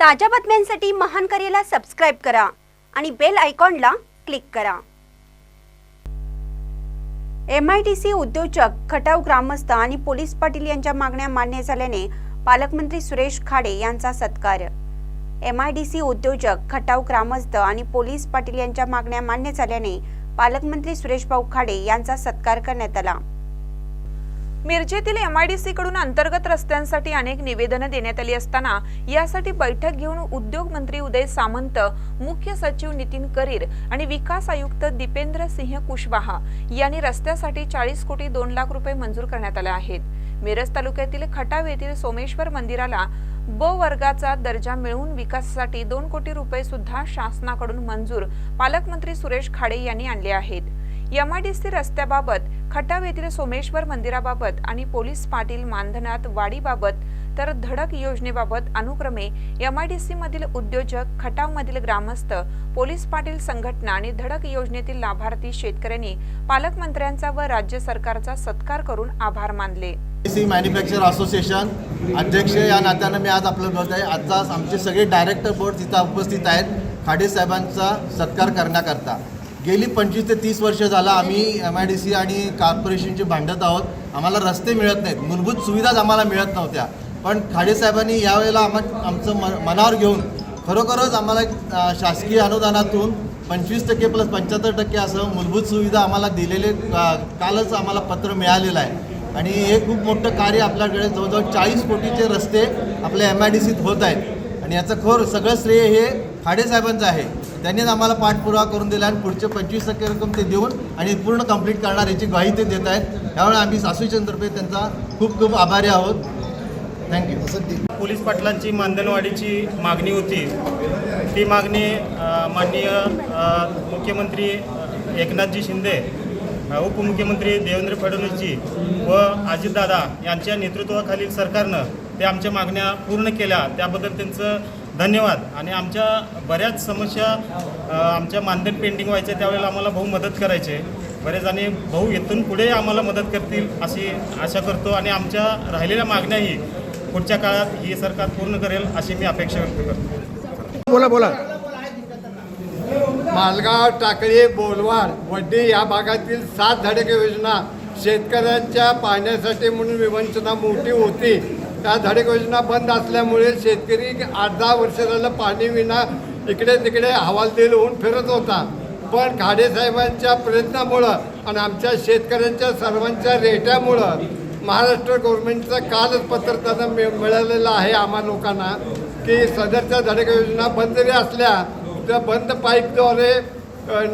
ताज्या बातम्यांसाठी महान करेला सबस्क्राईब करा आणि बेल आयकॉनला क्लिक करा. एम आय डी सी उद्योजक खटाव ग्रामस्थ आणि पोलीस पाटील यांच्या मागण्या मान्य झाल्याने पालकमंत्री सुरेश खाडे यांचा सत्कार. एम आय डी सी उद्योजक खटाव ग्रामस्थ आणि पोलीस पाटील यांच्या मागण्या मान्य झाल्याने पालकमंत्री सुरेश भाऊ खाडे यांचा सत्कार करण्यात आला. मिरजेतील एमआयडीसी कडून अंतर्गत रस्त्यांसाठी अनेक निवेदनं देण्यात आली असताना यासाठी बैठक घेऊन उद्योग मंत्री उदय सामंत मुख्य सचिव नितीन करीर आणि विकास आयुक्त दीपेंद्र सिंह कुशवाहा यांनी रस्त्यासाठी चाळीस कोटी दोन लाख रुपये मंजूर करण्यात आले आहेत. मिरज तालुक्यातील खटाव येथील सोमेश्वर मंदिराला ब वर्गाचा दर्जा मिळवून विकासासाठी दोन कोटी रुपये सुद्धा शासनाकडून मंजूर पालकमंत्री सुरेश खाडे यांनी आणले आहेत. एमआयडीसी रस्त्याबाबत खटाव येथील सोमेश्वर मंदिराबाबत आणि पोलीस पाटील मानधनात वाढीबाबत तर धडक योजनेबाबत अनुक्रमे एमआयडीसी मधील उद्योजक खटावमधील ग्रामस्थ पोलीस पाटील संघटना आणि धडक योजनेतील लाभार्थी शेतकऱ्यांनी पालकमंत्र्यांचा व राज्य सरकारचा सत्कार करून आभार मानले. मॅन्युफॅक्चर असोसिएशन अध्यक्ष या नात्यानं मी आज आपलं बोलत आहे. आजचा आमचे सगळे डायरेक्टर बोर्ड तिथं उपस्थित आहेत खाडे साहेबांचा सत्कार करण्याकरता. गेली पंचवीस ते तीस वर्ष झाला आम्ही एम आय डी सी आणि कॉर्पोरेशनचे भांडत आहोत. आम्हाला रस्ते मिळत नाहीत. मूलभूत सुविधाच आम्हाला मिळत नव्हत्या. पण खाडेसाहेबांनी यावेळेला आम्हा आमचं म मनावर घेऊन खरोखरच आम्हाला एक, शासकीय अनुदानातून पंचवीस टक्के प्लस पंच्याहत्तर टक्के असं मूलभूत सुविधा आम्हाला दिलेले कालच आम्हाला पत्र मिळालेलं आहे. आणि हे खूप मोठं कार्य आपल्याकडे जवळजवळ चाळीस कोटीचे रस्ते आपल्या एम आय डी सीत होत आहेत. आणि याचं खोर सगळं श्रेय हे खाडेसाहेबांचं आहे. त्यांनीच आम्हाला पाठपुरावा करून दिला आणि पुढचे पंचवीस टक्के रक्कम ते देऊन आणि पूर्ण कंप्लीट करणार याची ग्वाही ते देत आहेत. त्यामुळे आम्ही सासूचंद्रपे त्यांचा खूप खूप आभारी आहोत. थँक्यू पोलीस पाटलांची मानधनवाढीची मागणी होती. ती मागणी माननीय मुख्यमंत्री एकनाथजी शिंदे उपमुख्यमंत्री देवेंद्र फडणवीसजी व अजितदादा यांच्या नेतृत्वाखालील सरकारनं ते आमच्या मागण्या पूर्ण केल्या. त्याबद्दल त्यांचं धन्यवाद. आणि आमच्या बऱ्याच समस्या आमच्या मानधन पेंडिंग व्हायच्या त्यावेळेला आम्हाला भाऊ मदत करायचे. बरेच आणि भाऊ इथून पुढे आम्हाला मदत करतील अशी आशा करतो आणि आमच्या राहिलेल्या मागण्याही पुढच्या काळात ही सरकार पूर्ण करेल अशी मी अपेक्षा व्यक्त करतो. बोला बोला. मालगाव टाकळी बोलवाड वड्डी या भागातील सात धडक योजना शेतकऱ्यांच्या पाण्यासाठी म्हणून विवंचना मोठी होती. त्या धडक योजना बंद असल्यामुळे शेतकरी आठ दहा वर्ष झालं पाणी विना इकडे तिकडे हवालदिल होऊन फिरत होता. पण खाडेसाहेबांच्या प्रयत्नामुळं आणि आमच्या शेतकऱ्यांच्या सर्वांच्या रेट्यामुळं महाराष्ट्र गव्हर्नमेंटचं कालच पत्र त्यांना मिळ मिळालेलं आहे आम्हा लोकांना की सदरच्या धडक योजना बंद जरी असल्या त्या बंद पाईपद्वारे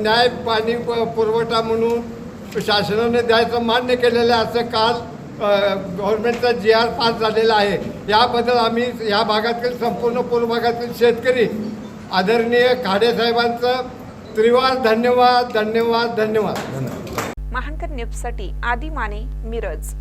न्याय पाणी प- पुरवठा म्हणून शासनाने द्यायचं मान्य केलेलं आहे. असं काल गव्हर्नमेंटचा जी आर पास झालेला आहे. याबद्दल आम्ही या भागातील संपूर्ण पूर्व भागातील शेतकरी आदरणीय खाडेसाहेबांचं त्रिवार धन्यवाद धन्यवाद धन्यवाद. महानकर न्यूजसाठी आदी माने मिरज.